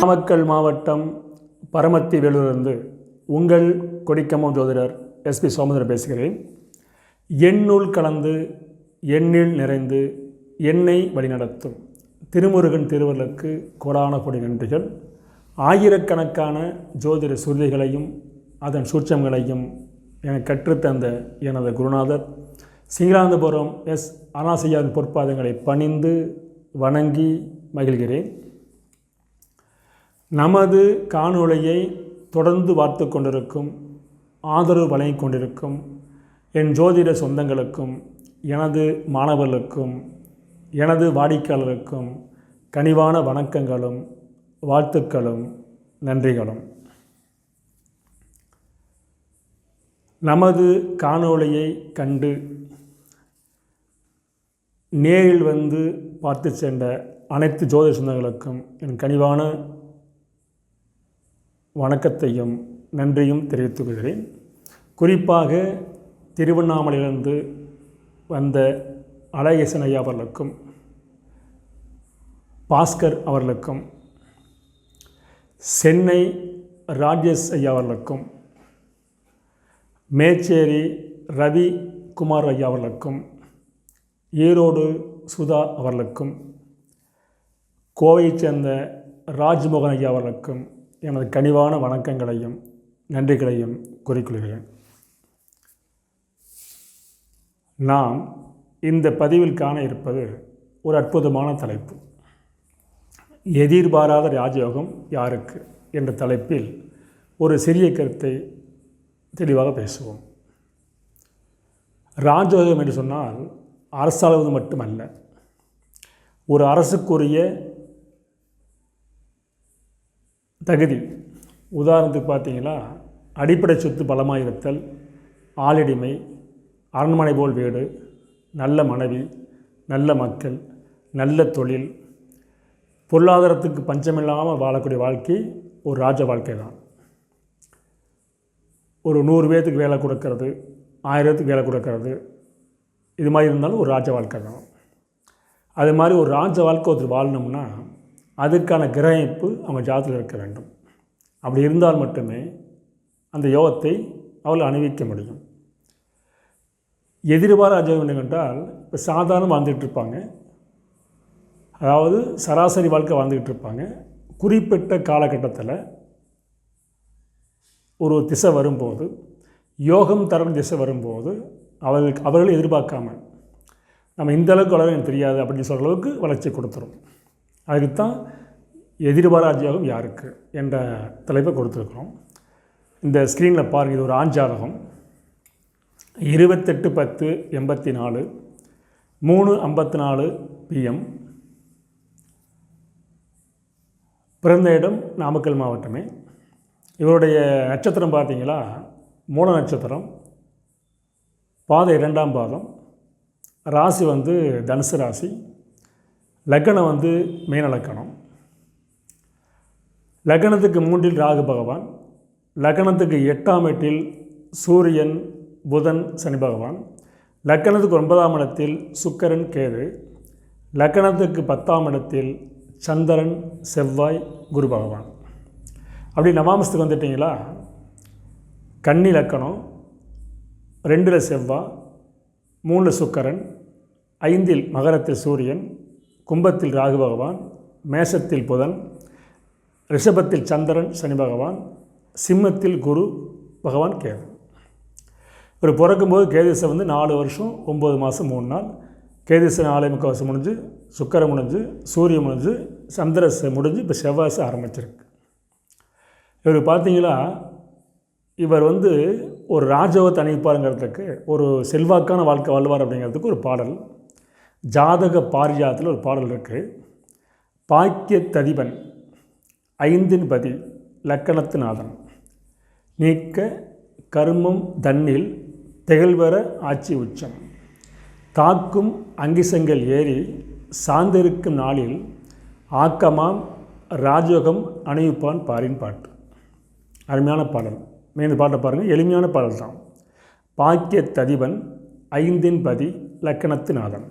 நாமக்கல் மாவட்டம் பரமத்தி வேலூரிலிருந்து உங்கள் கொடிக்கமோ ஜோதிடர் எஸ்பி சோமதர் பேசுகிறேன். எண்ணுள் கலந்து எண்ணில் நிறைந்து எண்ணை வழிநடத்தும் திருமுருகன் திருவள்ளுக்கு கோடான கொடி நன்றிகள். ஆயிரக்கணக்கான ஜோதிட சுருதிகளையும் அதன் சூட்சங்களையும் எனக்கு கற்றுத்தந்த எனது குருநாதர். சிங்களாந்தபுரம் எஸ் அனாசையாவின் பொற்பாதங்களை பணிந்து வணங்கி மகிழ்கிறேன். நமது காணொளியை தொடர்ந்து பார்த்து கொண்டிருக்கும் ஆதரவு வழங்கிக் கொண்டிருக்கும் என் ஜோதிட சொந்தங்களுக்கும் எனது மாணவர்களுக்கும் எனது வாடிக்கையாளருக்கும் கனிவான வணக்கங்களும் வாழ்த்துக்களும் நன்றிகளும். நமது காணொளியை கண்டு நேரில் வந்து பார்த்து சென்ற அனைத்து ஜோதிட சொந்தங்களுக்கும் என் கனிவான வணக்கத்தையும் நன்றியும் தெரிவித்துக் கொள்கிறேன். குறிப்பாக திருவண்ணாமலையிலிருந்து வந்த அழகேசன் ஐயா அவர்களுக்கும் பாஸ்கர் அவர்களுக்கும் சென்னை ராஜேஷ் ஐயா அவர்களுக்கும் மேச்சேரி ரவி குமார் ஐயா அவர்களுக்கும் ஈரோடு சுதா அவர்களுக்கும் கோவையைச் சேர்ந்த ராஜ்மோகன் ஐயா அவர்களுக்கும் எனது கனிவான வணக்கங்களையும் நன்றிகளையும் கூறிக்கொள்கிறேன். நாம் இந்த பதிவில் காண இருப்பது ஒரு அற்புதமான தலைப்பு. எதிர்பாராத ராஜயோகம் யாருக்கு? என்ற தலைப்பில் ஒரு சிறிய கருத்தை தெளிவாக பேசுவோம். ராஜயோகம் என்று சொன்னால் அரசாளுவது மட்டுமல்ல ஒரு அரசுக்குரிய தகுதி. உதாரணத்துக்கு பார்த்தீங்கன்னா அடிப்படை சொத்து பலமாக இருத்தல் ஆளிடிமை அரண்மனை போல் வீடு நல்ல மனைவி நல்ல மக்கள் நல்ல தொழில். பொருளாதாரத்துக்கு பஞ்சமில்லாமல் வாழக்கூடிய வாழ்க்கை ஒரு ராஜ வாழ்க்கை தான். ஒரு நூறு பேர்த்துக்கு வேலை கொடுக்கறது ஆயிரத்துக்கு வேலை கொடுக்கறது இது மாதிரி இருந்தாலும் ஒரு ராஜ வாழ்க்கை தான். அது மாதிரி ஒரு ராஜ வாழ்க்கை ஒருத்தர் வாழணும்னா அதுக்கான கிரகிப்பு அவங்க ஜாதத்தில் இருக்க வேண்டும். அப்படி இருந்தால் மட்டுமே அந்த யோகத்தை அவள் அணிவிக்க முடியும். எதிர்பார அஜயம் என்னவென்றால் இப்போ சாதாரண வாழ்ந்துகிட்டு இருப்பாங்க. அதாவது சராசரி வாழ்க்கை வாழ்ந்துக்கிட்டு இருப்பாங்க. குறிப்பிட்ட காலகட்டத்தில் ஒரு திசை வரும்போது யோகம் தரும் திசை வரும்போது அவர்களுக்கு அவர்கள் எதிர்பார்க்காமல். நம்ம இந்த அளவுக்கு வளர எனக்கு தெரியாது அப்படின்னு சொல்கிற அளவுக்கு வளர்ச்சி கொடுத்துரும். அதுக்கு தான் எதிர்பாராத யாருக்கு என்ற தலைப்பை கொடுத்துருக்குறோம். இந்த ஸ்க்ரீனில் பாருங்கள் இது ஒரு ஆஞ்சாதகம் இருபத்தெட்டு பத்து எண்பத்தி நாலு மூணு ஐம்பத்தி நாலு பிஎம் பிறந்த இடம் நாமக்கல் மாவட்டமே. இவருடைய நட்சத்திரம் பார்த்தீங்களா? மூல நட்சத்திரம். பாதை இரண்டாம் பாதம். ராசி வந்து தனுசு ராசி. லக்கணம் வந்து மீன லக்கணம். லக்கணத்துக்கு மூன்றில் ராகு பகவான். லக்னத்துக்கு எட்டாம் எட்டில் சூரியன் புதன் சனி பகவான். லக்கணத்துக்கு ஒன்பதாம் இடத்தில் சுக்கரன் கேது. லக்கணத்துக்கு பத்தாம் இடத்தில் சந்திரன் செவ்வாய் குரு பகவான். அப்படி நவாமஸ்துக்கு வந்துட்டிங்களா? கன்னி லக்கணம். ரெண்டில் செவ்வாய் மூணில் சுக்கரன் ஐந்தில் மகரத்தில் சூரியன் கும்பத்தில் ராகு பகவான் மேஷத்தில் புதன் ரிஷபத்தில் சந்திரன் சனி பகவான் சிம்மத்தில் குரு பகவான் கேது. இவர் பிறக்கும்போது கேதிசை வந்து நாலு வருஷம் ஒம்பது மாதம் மூணு நாள். கேதிசை நாலே முக்கால் வருஷம் முடிஞ்சு சுக்கரம் முடிஞ்சு சூரியன் முடிஞ்சு சந்திரசை முடிஞ்சு இப்போ செவ்வாசை ஆரம்பிச்சிருக்கு. இவர் பார்த்தீங்களா இவர் வந்து ஒரு ராஜவத்தை தனிப்பாருங்கிறதுக்கு ஒரு செல்வாக்கான வாழ்க்கை வாழ்வார் அப்படிங்கிறதுக்கு ஒரு பாடல். ஜாதக பாரிஜாத்தில் ஒரு பாடல் இருக்குது பாக்கியத்ததிபன் ஐந்தின் பதி லக்கணத்து நாதன் நீக்க கருமம் தன்னில் திகழ்வர ஆட்சி உச்சம். தாக்கும் அங்கிசங்கள் ஏறி சார்ந்திருக்கும் நாளில் ஆக்கமாம் ராஜயோகம் அணிவிப்பான் பாரின் பாட்டு. அருமையான பாடல். இந்த பாட்டை பாருங்கள் எளிமையான பாடல் தான். பாக்கிய ததிபன் ஐந்தின் பதி லக்கணத்து நாதன்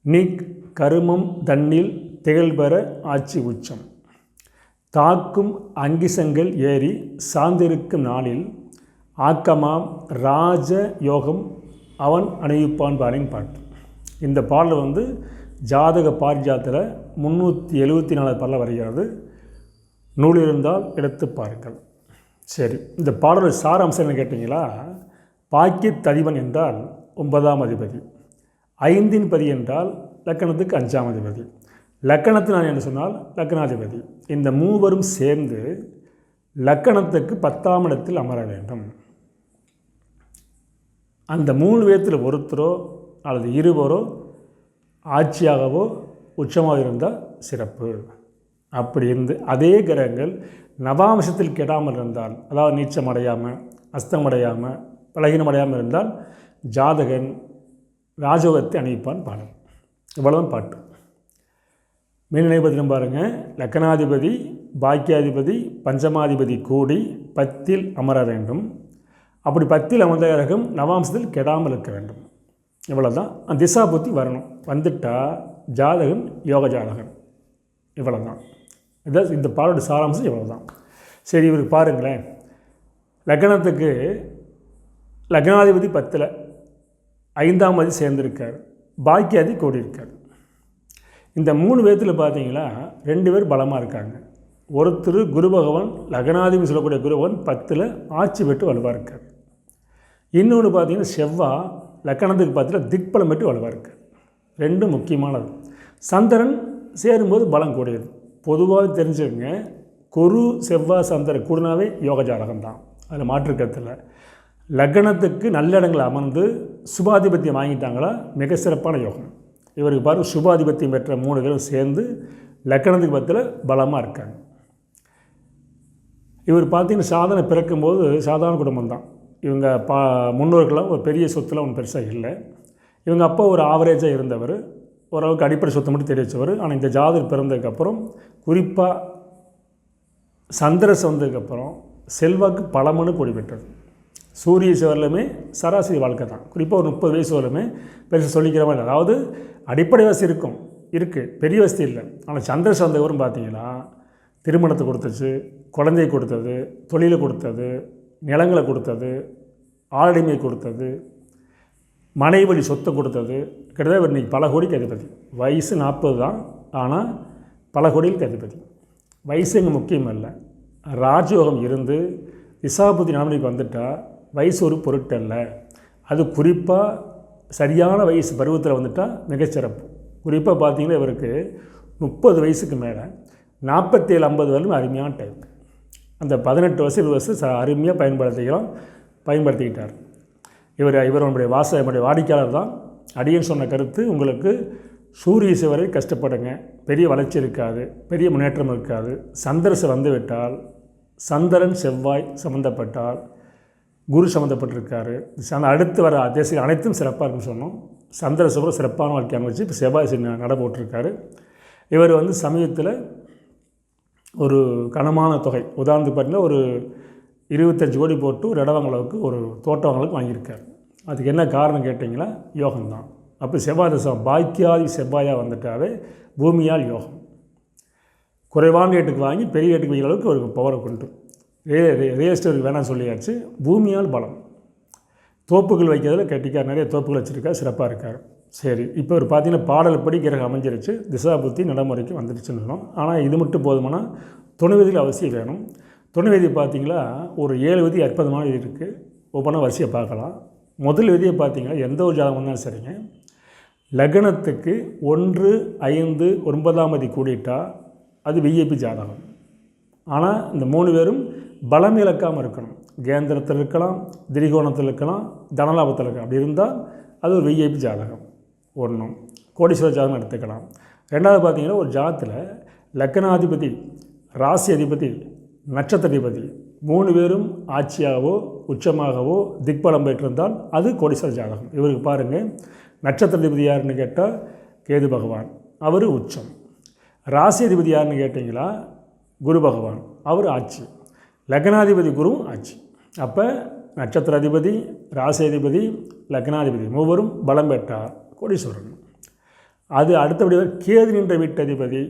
நீக் கருமம் தன்னில் திகழ்பெற ஆட்சி உச்சம். தாக்கும் அங்கிசங்கள் ஏறி சார்ந்திருக்கும் நாளில் ஆக்கமாம் ராஜ யோகம் அவன் அணிவிப்பான் பாலின் பாட்டு. இந்த பாடல் வந்து ஜாதக பாரிஜாத்தில் முந்நூற்றி எழுபத்தி நாலு பாடல வருகிறது. நூல் இருந்தால் எடுத்து பாருங்கள். சரி இந்த பாடல் சாராம்சம் என்ன கேட்டிங்களா? பாக்கியத் அதிபன் என்றால் ஒன்பதாம் அதிபதி. ஐந்தின் பதி என்றால் லக்கணத்துக்கு அஞ்சாம் அதிபதி. லக்கணத்தினால் என்ன சொன்னால்? லக்கணாதிபதி. இந்த மூவரும் சேர்ந்து லக்கணத்துக்கு பத்தாம் இடத்தில் அமர வேண்டும். அந்த மூணு பேர்த்தில் ஒருத்தரோ அல்லது இருவரோ ஆட்சியாகவோ உச்சமாக இருந்தால் சிறப்பு. அப்படி இருந்து அதே கிரகங்கள் நவாம்சத்தில் கெடாமல் இருந்தால் அதாவது நீச்சம் அடையாமல் அஸ்தம் அடையாமல் பலகீனம் அடையாமல் இருந்தால் ஜாதகன் ராஜோகத்தை அணிவிப்பான் பாடல் இவ்வளவுதான் பாட்டு. மீன் பாருங்கள் லக்கணாதிபதி பாக்கியாதிபதி பஞ்சமாதிபதி கூடி பத்தில் அமர வேண்டும். அப்படி பத்தில் அமர்ந்த கிரகம் நவாம்சத்தில் கெடாமல் இருக்க வேண்டும். இவ்வளோதான் அந்த திசா புத்தி வரணும். வந்துட்டால் ஜாதகன் யோக ஜாதகன் இவ்வளோ தான் இதான் இந்த பாடோட சாராம்சம் இவ்வளோ தான் சரி இவருக்கு பாருங்களேன். லக்னத்துக்கு லக்னாதிபதி பத்தில் ஐந்தாம் அதி சேர்ந்திருக்கார். பாக்கியாதி கூடியிருக்கார். இந்த மூணு பேர்த்தில் பார்த்தீங்களா ரெண்டு பேர் பலமாக இருக்காங்க. ஒருத்தர் குரு பகவான் லக்னாதிபதி சொல்லக்கூடிய குரு பகவான் பத்தில் ஆட்சி பெற்று வலுவாக இருக்கார். இன்னொன்று பார்த்தீங்கன்னா செவ்வாய் லக்கணத்துக்கு பார்த்தீங்கன்னா திக்பலம் பெற்று வலுவாக இருக்கார். ரெண்டும் முக்கியமானது. சந்திரன் சேரும்போது பலம் கூடியது. பொதுவாக தெரிஞ்சுக்கங்க குரு செவ்வாய் சந்திர குருனாவே யோக ஜாதகம் தான் அதில் மாற்றுக்கத்தில் லக்னத்துக்கு நல்ல இடங்கள் அமர்ந்து சுபாதிபத்தியம் வாங்கிட்டாங்களா? மிக சிறப்பான யோகம். இவருக்கு பாருங்கள் சுபாதிபத்தியம் பெற்ற மூணு பேரும் சேர்ந்து லக்கணத்துக்கு பத்தில் பலமாக இருக்காங்க. இவர் பார்த்தீங்கன்னா சாதனை பிறக்கும்போது சாதாரண குடும்பம் தான் இவங்க பா முன்னோர்களாக ஒரு பெரிய சொத்தில் ஒன்றும் பெருசாக இல்லை. இவங்க அப்பா ஒரு ஆவரேஜாக இருந்தவர். ஓரளவுக்கு அடிப்படை சொத்தை மட்டும் தெரிவித்தவர் ஆனால் இந்த ஜாதர் பிறந்ததுக்கப்புறம் குறிப்பாக சந்திரஸ் வந்ததுக்கப்புறம் செல்வாக்கு பல மனு கொடி பெற்றது சூரிய சிவரிலுமே சராசரி வாழ்க்கை தான். குறிப்பாக ஒரு முப்பது வயசு வரலுமே பெருசாக சொல்லிக்கிற மாதிரி அதாவது அடிப்படை வசதி இருக்கும். இருக்குது பெரிய வசதி இல்லை. ஆனால் சந்திரஸ் வந்தவரும் பார்த்தீங்கன்னா திருமணத்தை கொடுத்துச்சு குழந்தையை கொடுத்தது தொழிலை கொடுத்தது நிலங்களை கொடுத்தது ஆளடிமை கொடுத்தது மனைவழி சொத்தை கொடுத்தது. கிட்டத்தட்ட இவர் இன்றைக்கி பல கோடிக்கு அதிபதி வயசு நாற்பது தான். ஆனால் பல கோடிகளுக்கு அதிபதி வயசு இங்கே முக்கியம் இல்லை ராஜயோகம் இருந்து திசாபுத்தி நாமினிக்கு வந்துட்டால் வயசு ஒரு பொருட்டல்ல அது குறிப்பாக சரியான வயசு பருவத்தில் வந்துட்டால் மிகச்சிறப்பு குறிப்பாக பார்த்தீங்கன்னா இவருக்கு முப்பது வயசுக்கு மேலே நாற்பத்தேழு ஐம்பது வரலும் அருமையான டைம் அந்த பதினெட்டு வருஷம் இருபது வருஷம் அருமையாக பயன்படுத்திக்கலாம் பயன்படுத்திக்கிட்டார். இவர் இவர் உங்களுடைய வாச என்னுடைய வாடிக்கையாளர் தான். அடியன் சொன்ன கருத்து உங்களுக்கு சூரிய சிவரை கஷ்டப்படுங்க. பெரிய வளர்ச்சி இருக்காது. பெரிய முன்னேற்றம் இருக்காது. சந்திரசை வந்துவிட்டால் சந்திரன் செவ்வாய் சம்மந்தப்பட்டால் குரு சம்மந்தப்பட்டிருக்காரு அந்த அடுத்து வர தேசிய அனைத்தும் சிறப்பாக இருக்குன்னு சொன்னோம். சந்திர சிவரும் சிறப்பான வாழ்க்கை அமைச்சு இப்போ செவ்வாய் சின்ன நட போட்டிருக்காரு. இவர் வந்து சமயத்தில் ஒரு கனமான தொகை. உதாரணத்துக்கு பார்த்தீங்கன்னா ஒரு இருபத்தஞ்சி கோடி போட்டு ஒரு அளவுக்கு ஒரு தோட்டம் அளவுக்கு வாங்கியிருக்காரு. அதுக்கு என்ன காரணம் கேட்டிங்கன்னா யோகம்தான். அப்போ செவ்வாய் தசம் பாக்கியாதி செவ்வாயாக வந்துட்டாவே பூமியால் யோகம். குறைவான ரேட்டுக்கு வாங்கி பெரிய ரேட்டுக்கு வைக்கிற அளவுக்கு ஒரு பவரை கொண்டு ரே ரியல் எஸ்டேட்டுக்கு வேணாம் சொல்லியாச்சு. பூமியால் பலம். தோப்புகள் வைக்கிறதுல கட்டிக்கார் நிறைய தோப்புகள் வச்சுருக்கார் சிறப்பாக இருக்கார். சரி இப்போ ஒரு பார்த்தீங்கன்னா பாடல் படி கிரகம் அமைஞ்சிருச்சு. திசா புத்தி நடைமுறைக்கு வந்துடுச்சுன்னு சொன்னோம். ஆனால் இது மட்டும் போதுமானால் துணை அவசியம் வேணும். துணை விதி பார்த்தீங்களா? ஒரு ஏழு விதி அற்புதமான விதி இருக்குது ஒவ்வொன்றா வரிசையை பார்க்கலாம். முதல் விதியை பார்த்திங்கன்னா எந்த ஒரு ஜாதகம் வந்தாலும் சரிங்க. லக்னத்துக்கு ஒன்று ஐந்து ஒன்பதாம் தேதி கூடிட்டால் அது விஐபி ஜாதகம். ஆனால் இந்த மூணு பேரும் பலம் இழக்காமல் இருக்கணும். கேந்திரத்தில் இருக்கலாம் திரிகோணத்தில் இருக்கலாம் தனலாபத்தில் இருக்கலாம். அப்படி இருந்தால் அது ஒரு விஐபி ஜாதகம். ஒன்றும் கோடீஸ்வர ஜாதகம் எடுத்துக்கலாம். ரெண்டாவது பார்த்தீங்கன்னா ஒரு ஜாதத்தில் லக்னாதிபதி ராசி அதிபதி நட்சத்திராதிபதி. மூணு பேரும் ஆட்சியாகவோ உச்சமாகவோ திக்பலம் பெற்றிருந்தால் அது கோடீஸ்வர ஜாதகம். இவருக்கு பாருங்கள் நட்சத்திரதிபதி யாருன்னு கேட்டால் கேது பகவான். அவர் உச்சம். ராசி அதிபதி யாருன்னு கேட்டிங்களா? குரு பகவான். அவர் ஆட்சி. லக்னாதிபதி குருவும் ஆட்சி. அப்போ நட்சத்திராதிபதி ராசி அதிபதி லக்னாதிபதி மூவரும் பலம் பெற்றார் கோடீஸ்வரன். அது அடுத்தபடியாக கேது நின்ற வீட்டதிபதி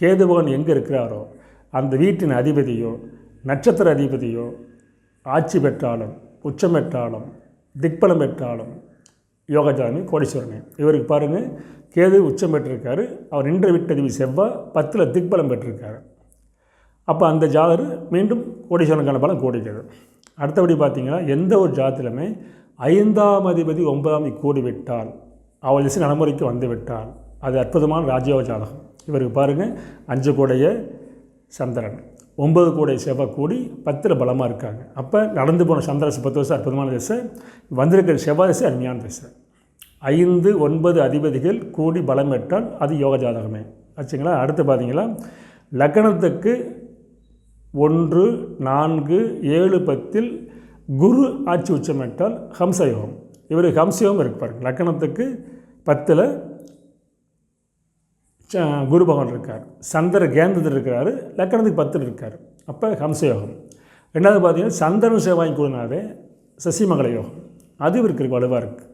கேது பகவான் எங்கே இருக்கிறாரோ அந்த வீட்டின் அதிபதியோ நட்சத்திர அதிபதியோ ஆட்சி பெற்றாலும் உச்சம் பெற்றாலும் திக்பலம் பெற்றாலும் யோகஜாமி கோடீஸ்வரனே. இவருக்கு பாருங்கள் கேது உச்சம் பெற்றிருக்காரு. அவர் நின்ற வீட்டதிபதி செவ்வாய் பத்தில் திக்பலம் பெற்றிருக்காரு. அப்போ அந்த ஜாதகர் மீண்டும் கோடீஸ்வரனுக்கான பலம் கோடிக்கிறது. அடுத்தபடி பார்த்தீங்கன்னா எந்த ஒரு ஜாதத்திலுமே ஐந்தாம் அதிபதி ஒன்பதாம் கூடிவிட்டால் அவள் திசை நடைமுறைக்கு வந்து விட்டால் அது அற்புதமான ராஜயோக ஜாதகம். இவருக்கு பாருங்கள் அஞ்சு கூடைய சந்திரன். ஒன்பது கூடை செவ்வாய் கூடி பத்தில் பலமாக இருக்காங்க. அப்போ நடந்து போன சந்திரசு பத்து வருஷம் அற்புதமான திசை. வந்திருக்கிற செவ்வாய் திசை அருமையான திசை. ஐந்து ஒன்பது அதிபதிகள் கூடி பலம் பெற்றால் அது யோக ஜாதகமே. ஆச்சுங்களா? அடுத்து பார்த்தீங்களா லக்னத்துக்கு ஒன்று நான்கு ஏழு பத்தில் குரு ஆட்சி உச்சமிட்டால் ஹம்சயோகம். இவர் ஹம்சயோகம் இருக்கு பாருங்க. லக்கணத்துக்கு பத்தில் குரு பகவான் இருக்கார். சந்திர கேந்திரத்தில் இருக்கிறார் லக்கணத்துக்கு பத்தில் இருக்கார். அப்போ ஹம்சயோகம். ரெண்டாவது பார்த்தீங்கன்னா சந்திரன் செவ்வாய் கூடனாவே சசிமங்கல யோகம். அது இவருக்கு வலுவாக இருக்குது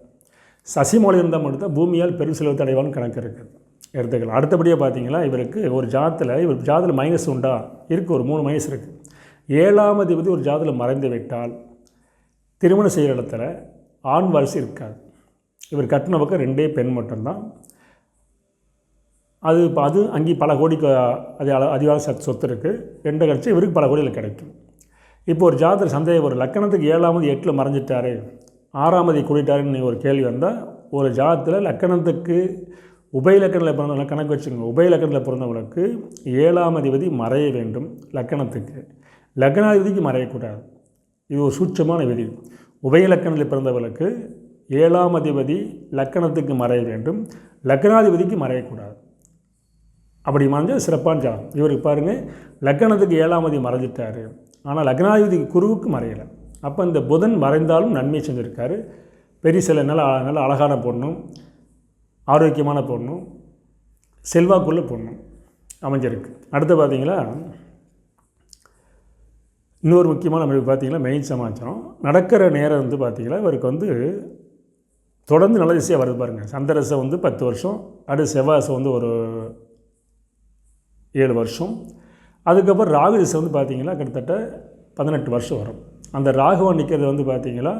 சசிமலை இருந்தால் மட்டும்தான் பூமியால் பெரும் செலவு அடைவான்னு கணக்கு இருக்குது எடுத்துக்கலாம். அடுத்தபடியாக பார்த்தீங்கன்னா இவருக்கு ஒரு ஜாத்தில் இவர் ஜாதத்தில் மைனஸ் உண்டா? இருக்குது ஒரு மூணு மைனஸ் இருக்குது ஏழாம் அதிபதி ஒரு ஜாதத்தில் மறைந்து விட்டால் திருமணம் செய்கிற இடத்துல ஆண் வரிசை இருக்காது. இவர் கட்டின பக்கம் ரெண்டே பெண் மட்டும்தான். அது இப்போ அது அங்கே பல கோடிக்கு அது அதிகார சத் சொத்து இருக்குது ரெண்டு கட்சி இவருக்கு பல கோடியில் கிடைக்கும். இப்போ ஒரு ஜாதகர் சந்தேகம் ஒரு லக்கணத்துக்கு ஏழாவது எட்டில் மறைஞ்சிட்டாரு. ஆறாமதி கூடிட்டாருன்னு ஒரு கேள்வி வந்தால் ஒரு ஜாதத்தில் லக்கணத்துக்கு உபயலக்கணில் பிறந்தவங்க கணக்கு வச்சுக்கோங்க. உபயலக்கணத்தில் பிறந்தவங்களுக்கு ஏழாம் அதிபதி மறைய வேண்டும் லக்கணத்துக்கு. லக்னாதிபதிக்கு மறையக்கூடாது. இது ஒரு சூட்சமான விதி. உபயலக்கணத்தில் பிறந்தவர்களுக்கு ஏழாம் அதிபதி லக்கணத்துக்கு மறைய வேண்டும். லக்னாதிபதிக்கு மறையக்கூடாது. அப்படி மறைஞ்சது சிறப்பான ஜாதம் இவருக்கு பாருங்கள் லக்கணத்துக்கு ஏழாம் மறைஞ்சிட்டார். ஆனால் லக்னாதிபதிக்கு குருவுக்கு மறையலை. அப்போ இந்த புதன் மறைந்தாலும் நன்மை செஞ்சுருக்காரு. பெரிய சில நல்ல நல்ல அழகான பொண்ணும் ஆரோக்கியமான பொண்ணும் செல்வாக்குள்ள பொண்ணும் அமைஞ்சிருக்கு. அடுத்து பார்த்திங்களா இன்னொரு முக்கியமான அமைப்பு பார்த்திங்கன்னா மெயின் சமாச்சாரம். நடக்கிற நேரம் வந்து பார்த்திங்கன்னா இவருக்கு வந்து தொடர்ந்து நல்ல திசையாக வருது பாருங்கள் சந்திரசை வந்து பத்து வருஷம் அடுத்து செவ்வாசை வந்து ஒரு ஏழு வருஷம். அதுக்கப்புறம் ராகு திசை வந்து பார்த்திங்கன்னா கிட்டத்தட்ட பதினெட்டு வருஷம் வரும். அந்த ராகுவன் நிற்கிறது வந்து பார்த்திங்கன்னா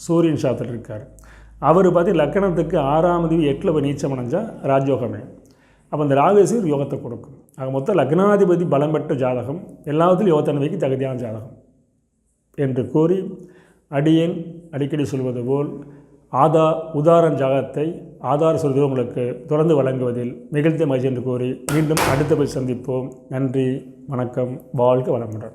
சூரியன் சாத்தில் இருக்கார். அவர் பார்த்தி லக்கணத்துக்கு ஆறாம் தேதி எட்டில் போய் நீச்சம் அடைஞ்சால் ராஜயோகமே அப்போ அந்த ராகுசி யோகத்தை கொடுக்கும். ஆக மொத்தம் லக்னாதிபதி பலம் பெற்ற ஜாதகம் எல்லாத்துலையும் யோகத்தன்மைக்கு தகுதியான ஜாதகம் என்று கூறி அடியேன் அடிக்கடி சொல்வது போல் ஆதா உதாரண ஜாதகத்தை ஆதார சொல்வது உங்களுக்கு தொடர்ந்து வழங்குவதில் மிகுந்த மகிழ்ச்சி என்று கூறி மீண்டும் அடுத்த போய் சந்திப்போம். நன்றி வணக்கம் வாழ்க வளமுடன்.